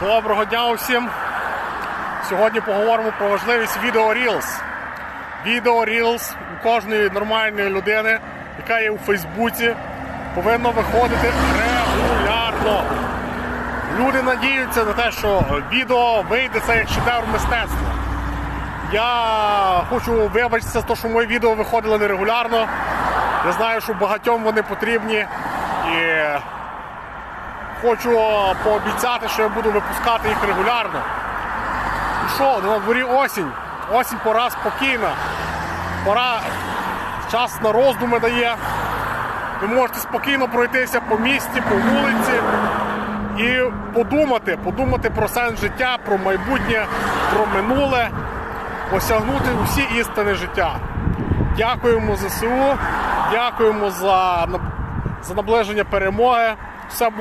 Доброго дня усім. Сьогодні поговоримо про важливість відео Reels. Відео Reels у кожної нормальної людини, яка є у Фейсбуці, повинно виходити регулярно. Люди надіються на те, що відео вийде це як шедевр мистецтва. Я хочу вибачитися те, що мої відео виходили нерегулярно. Я знаю, що багатьом вони потрібні. І хочу пообіцяти, що я буду випускати їх регулярно. І що, на дворі осінь. Осінь пора спокійна. Пора час на роздуми дає. Ви можете спокійно пройтися по місті, по вулиці і подумати, подумати про сенс життя, про майбутнє, про минуле, осягнути усі істини життя. Дякуємо ЗСУ, дякуємо за, за наближення перемоги. Все буде